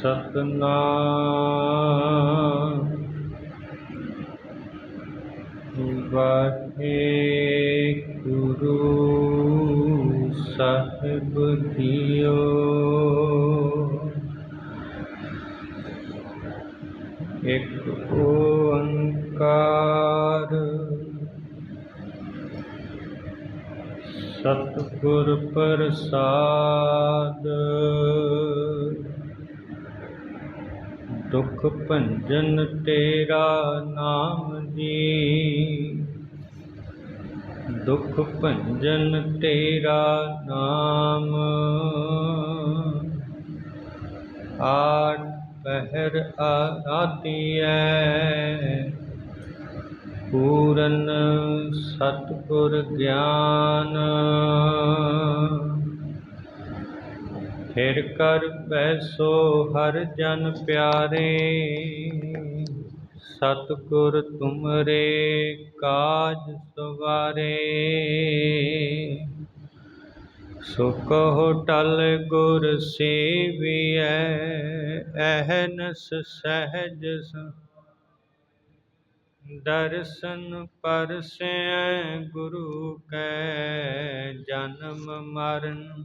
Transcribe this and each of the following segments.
ਸਤਨਾਮ ਵਾਹਿਗੁਰੂ ਸਾਹਿਬ ਜੀਓ ਇੱਕ ਓੰਕਾਰ ਸਤਿਗੁਰ ਪ੍ਰਸਾਦ। ਦੁਖ ਭੰਜਨ ਤੇਰਾ ਨਾਮ ਜੀ। ਦੁਖ ਭੰਜਨ ਤੇਰਾ ਨਾਮ। ਆਠ ਪਹਿਰ ਆਰਾਧੀਐ ਪੂਰਨ ਸਤਿਗੁਰ ਗਿਆਨ। ਫਿਰ ਕਰ ਬੈਸੋ ਹਰ ਜਨ ਪਿਆਰੇ। ਸਤਿਗੁਰ ਤੁਮਰੇ ਕਾਜ ਸਵਾਰੇ। ਸੁਖ ਕਹੋ ਟਲ ਗੁਰ ਸੇਵੀਐ, ਅਹਨਸ ਸਹਿਜ ਦਰਸ਼ਨ ਪਰਸੈ ਗੁਰੂ ਕੈ, ਜਨਮ ਮਰਨ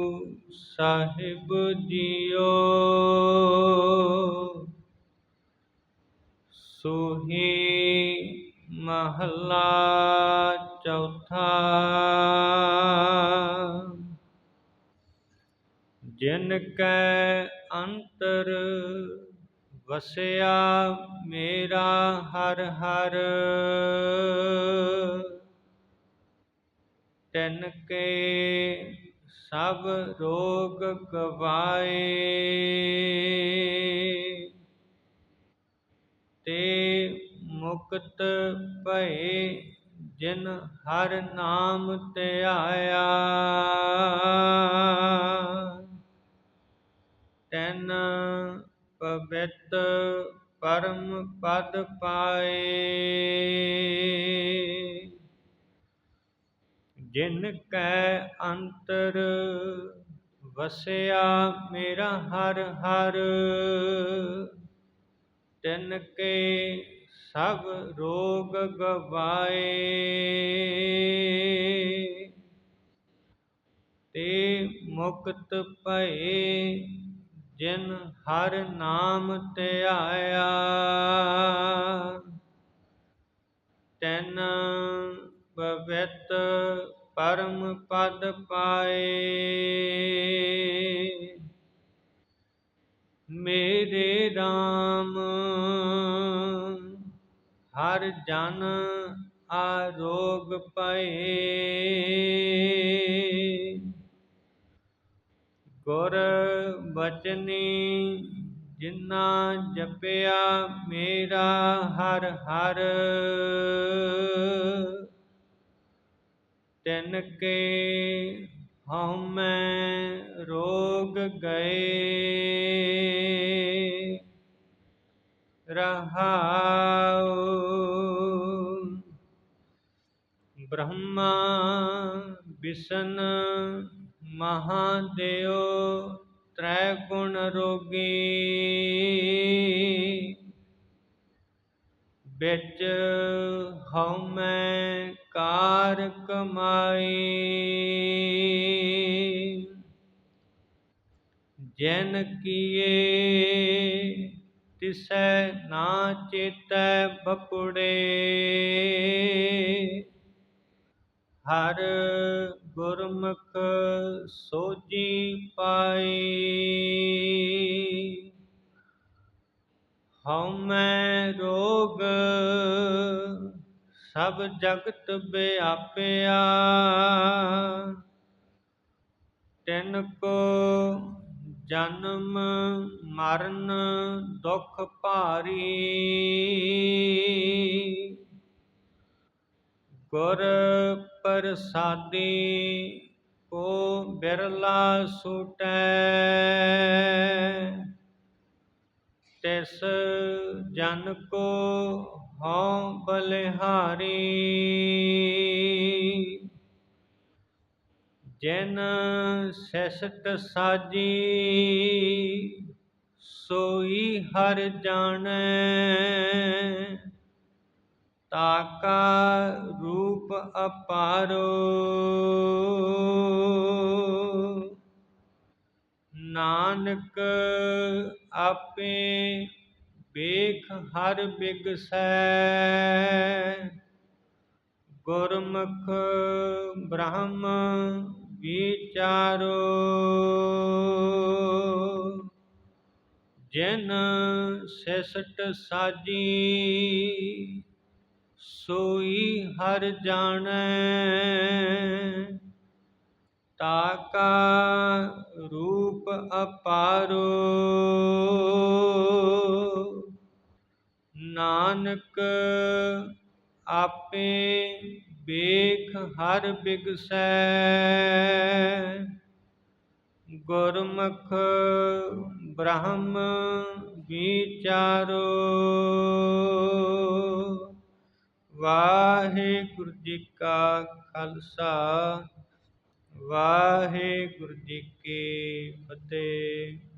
ਸਾਹਿਬ ਜੀਓ। ਸੋਹੀ ਮਹਲਾ ਚੌਥਾ। ਜਿਨ ਕੈ ਅੰਤਰ ਵਸਿਆ ਮੇਰਾ ਹਰ ਹਰ। ਤਿਨ ਕੇ ਸਭ ਰੋਗ ਗਵਾਏ। ਤੇ ਮੁਕਤ ਭਏ ਜਿਨ ਹਰ ਨਾਮ ਧਿਆਇਆ ਤੈਨ ਪਵਿੱਤ ਪਰਮ ਪਦ ਪਾਏ। ਜਿਨ ਕੈ ਅੰਤਰ ਵਸਿਆ ਮੇਰਾ ਹਰ ਹਰ, ਤਿਨ ਕੇ ਸਭ ਰੋਗ ਗਵਾਏ। ਤੇ ਮੁਕਤ ਭਏ ਜਿਨ ਹਰ ਨਾਮ ਧਿਆਇਆ ਤੈਨ ਪਵਿੱਤ ਪਰਮ ਪਦ ਪਾਏ। ਮੇਰੇ RAM ਹਰ ਜਨ ਆਰੋਗ ਪਏ। ਗੁਰ ਬਚਨੀ ਜਿਨਾ ਜਪਿਆ ਮੇਰਾ ਹਰ ਹਰ। ਤਿਨ ਕੇ ਹਉਮੈ ਰੋਗ ਗਏ। ਰਹਾਉ ਬ੍ਰਹਮਾ ਵਿਸ਼ਨ ਮਹਾਦੇਵ ਤ੍ਰੈ ਗੁਣ ਰੋਗੀ। ਵਿੱਚ ਹਉਮੈ ਕਾਰ ਕਮਾਈ। ਜਨ ਕੀਏ ਤਿਸੈ ਨਾ ਚੇਤੈ ਬਪੁੜੇ। ਹਰ ਗੁਰਮੁਖ ਸੋਜੀ ਪਾਈ। ਹਉਮੈ ਰੋਗ, ਸਭ ਜਗਤ ਵਿਆਪਿਆ ਤਿਨ ਕੋ ਜਨਮ ਮਰਨ ਦੁਖ ਭਾਰੀ। ਗੁਰ ਪ੍ਰਸਾਦੀ ਕੋ ਬਿਰਲਾ ਸੂਟੈ। ਤਿਸ ਜਨ ਕੋ ਹਉ ਬਲਿਹਾਰੀ। ਜਿਨ ਸਿਸਟ ਸਾਜੀ, ਸੋਈ ਹਰ ਜਾਣੈ। ਤਾਕਾ ਰੂਪ ਅਪਾਰੋ। ਨਾਨਕ ਆਪੇ ਵੇਖ ਹਰ ਬਿਗਸੈ। ਗੁਰਮੁਖ ਬ੍ਰਹਮ ਵਿਚਾਰੋ। ਜਿਨ ਸਿਸਟ ਸਾਜੀ ਸੋਈ ਹਰ ਜਾਣੈ। ਤਾਕਾ ਰੂਪ ਅਪਾਰੋ ਨਾਨਕ ਆਪੇ ਵੇਖ ਹਰ ਬਿਗਸੈ ਗੁਰਮੁਖ ਬ੍ਰਹਮ ਵਿਚਾਰੋ ਵਾਹਿਗੁਰੂ ਜੀ ਕਾ ਖਾਲਸਾ ਵਾਹਿਗੁਰੂ ਜੀ ਕੀ ਫਤਿਹ।